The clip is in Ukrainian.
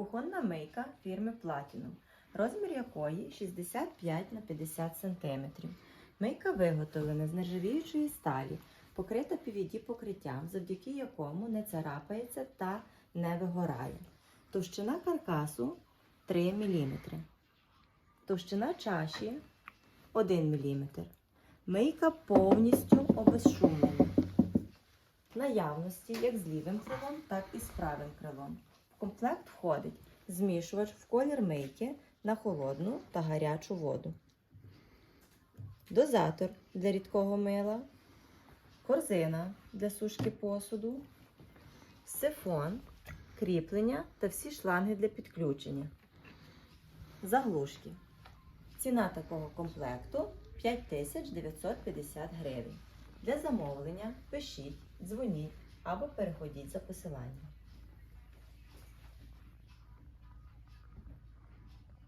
Кухонна мийка фірми Platinum, розмір якої 65 на 50 см. Мийка виготовлена з нержавіючої сталі, покрита PVD покриттям, завдяки якому не царапається та не вигорає. Товщина каркасу 3 мм. Товщина чаші 1 мм. Мийка повністю обезшумлена. Наявності як з лівим крилом, так і з правим крилом. Комплект входить змішувач в колір мийки на холодну та гарячу воду, дозатор для рідкого мила, корзина для сушки посуду, сифон, кріплення та всі шланги для підключення. Заглушки. Ціна такого комплекту 5950 гривень. Для замовлення пишіть, дзвоніть або переходіть за посиланням.